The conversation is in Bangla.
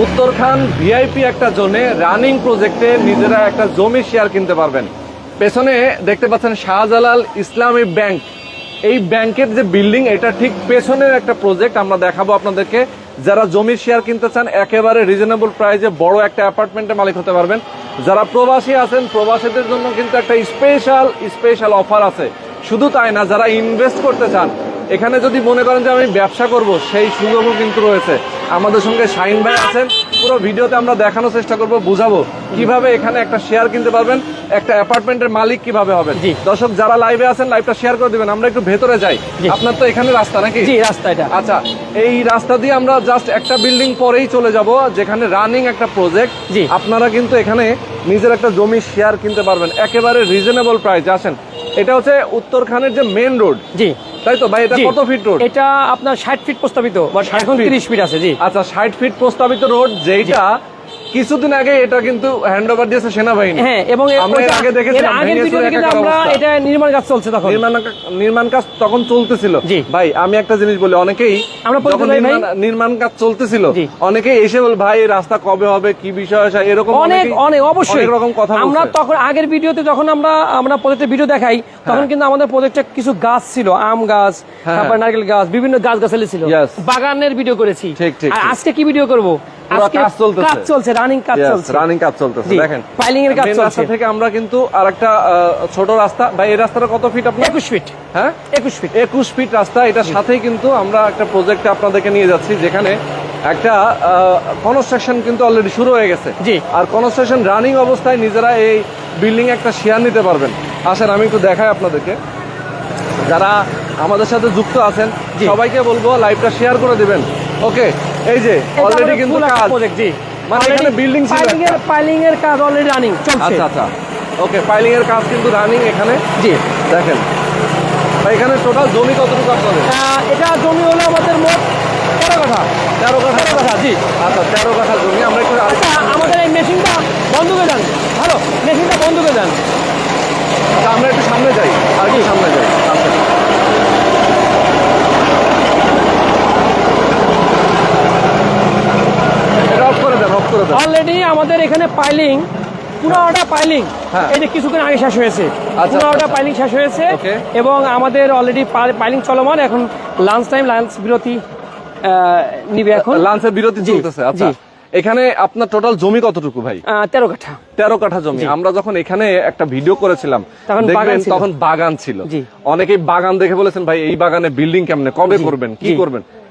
উত্তরখান ভিআইপি একটা জোনে রানিং প্রজেক্টে নিজেরা একটা জমি শেয়ার কিনতে পারবেন। পেছনে দেখতে পাচ্ছেন শাহজালাল ইসলামী ব্যাংক। এই ব্যাংকের যে বিল্ডিং, এটা ঠিক পেছনের একটা প্রজেক্ট, আমরা দেখাবো আপনাদেরকে। যারা জমির শেয়ার কিনতে চান, একেবারে রিজনেবল প্রাইসে বড় একটা অ্যাপার্টমেন্টের মালিক হতে পারবেন। যারা প্রবাসী আছেন, প্রবাসীদের জন্য কিন্তু একটা স্পেশাল স্পেশাল অফার আছে। শুধু তাই না, যারা ইনভেস্ট করতে চান এখানে যদি মনে করেন যে আমি ব্যবসা করব সেই সুযোগও কিন্তু রয়েছে। আমাদের সঙ্গে শাহিন ভাই আছেন। পুরো ভিডিওতে আমরা দেখানোর চেষ্টা করব বুঝাবো কীভাবে এখানে একটা শেয়ার কিনতে পারবেন একটা অ্যাপার্টমেন্টের মালিক কীভাবে হবেন। জি। দর্শক যারা লাইভে আছেন লাইভটা শেয়ার করে দিবেন। আমরা একটু ভেতরে যাই। আপনার তো এখানে রাস্তা নাকি? জি রাস্তা এটা। আচ্ছা এই রাস্তা দিয়ে আমরা জাস্ট একটা বিল্ডিং পরেই চলে যাব যেখানে রানিং একটা প্রজেক্ট জি। আপনারা কিন্তু এখানে নিজের একটা জমি শেয়ার কিনতে পারবেন। একেবারে রিজনেবল প্রাইস আসেন এটা হচ্ছে উত্তরখানের যে মেন রোড জি। তাই তো ভাই এটা কত ফিট রোড এটা আপনার ষাট ফিট প্রস্তাবিত। বা 60 এখন তিরিশ ফিট আছে জি। আচ্ছা ষাট ফিট প্রস্তাবিত রোড যেটা কিছুদিন আগে এটা কিন্তু হ্যান্ড ওভার দিয়েছে সেনাবাহিনী। হ্যাঁ এবং আমরা আগে দেখেছিলাম, আগের ভিডিওতে কিন্তু আমরা এটা নির্মাণ কাজ চলছে তখন। নির্মাণ নির্মাণ কাজ তখন চলতেছিল। ভাই আমি একটা জিনিস বলি অনেকেই আমরা নির্মাণ- কাজ চলতেছিল। অনেকেই এসে বল ভাই রাস্তা কবে হবে? কি বিষয় আছে? এরকম অনেক অনেক অবশ্যই। এরকম কথা আমরা তখন আগের ভিডিওতে যখন আমরা আমরা প্রজেক্টের ভিডিও দেখাই তখন হ্যাঁ। কিন্তু আমাদের প্রজেক্টে কিছু গাছ ছিল আম গাছ হ্যাঁ। তারপর নারকেল গাছ বিভিন্ন গাছ গাছালি ছিল বাগানের ভিডিও করেছি। আর আজকে কি ভিডিও করব? কাজ চলতেছে। কাজ চলছে রানিং কাজ চলছে। রানিং কাজ চলতেছে দেখেন। piling এর কাজ চলছে। রাস্তা থেকে আমরা কিন্তু আরেকটা ছোট রাস্তা। ভাই এই রাস্তাটা কত ফিট আপনার? একুশ ফিট হ্যাঁ? একুশ ফিট একুশ ফিট রাস্তা। এটার সাথেই কিন্তু আমরা একটা প্রজেক্টে আপনাদেরকে নিয়ে যাচ্ছি যেখানে একটা কনস্ট্রাকশন কিন্তু অলরেডি শুরু হয়ে গেছে। জি। আর কনস্ট্রাকশন রানিং অবস্থায় নিজেরা এই বিল্ডিং একটা শেয়ার নিতে পারবেন। আসেন আমি একটু দেখাই আপনাদেরকে। যারা আমাদের সাথে যুক্ত আছেন। সবাইকে বলব লাইভটা শেয়ার করে দিবেন। ওকে এই যে অলরেডি কিন্তু কাজ। প্রজেক্ট জি। মানে এখানে building ছিল পাইলিং এর পাইলিং এর কাজ অলরেডি রানিং চলছে। আচ্ছা আচ্ছা। ওকে ফাইলিং এর কাজ কিন্তু রানিং এখানে। জি। দেখেন। এখানে টোটাল জমি কতটুকু আপনাদের? এটা জমি হলো আমাদের মোট তেরো কাঠা। তেরো কাঠা। তেরো কাঠা জি। আচ্ছা তেরো কাঠা জমি। আমরা একটু আচ্ছা আমাদের এই মেশিনটা বন্ধ করে দেন। ভালো মেশিনটা বন্ধ করে দেন। আচ্ছা, আমরা একটু সামনে যাই। আর একটু সামনে যাই আচ্ছা এটা অফ করে দেন অফ করে দেন অলরেডি আমাদের এখানে পাইলিং পুরোটা পাইলিং কিছুক্ষণ আগে শেষ হয়েছে। আচ্ছা, পুরোটা আচ্ছা। পাইলিং শেষ হয়েছে এবং আমাদের অলরেডি পাইলিং চলমান। এখন লাঞ্চ টাইম লাঞ্চ বিরতি নিবে এখন। লাঞ্চের বিরতি চলতেছে আচ্ছা। এখানে আপনার টোটাল জমি কতটুকু ভাই? তেরো কাঠা। তেরো কাঠা জমি। আমরা যখন এখানে একটা ভিডিও করেছিলাম তখন দেখবেন বাগান ছিল। তখন বাগান ছিল। অনেকেই বাগান দেখে বলেছেন ভাই এই বাগানে বিল্ডিং কেমনে? কবে করবেন? কি করবেন?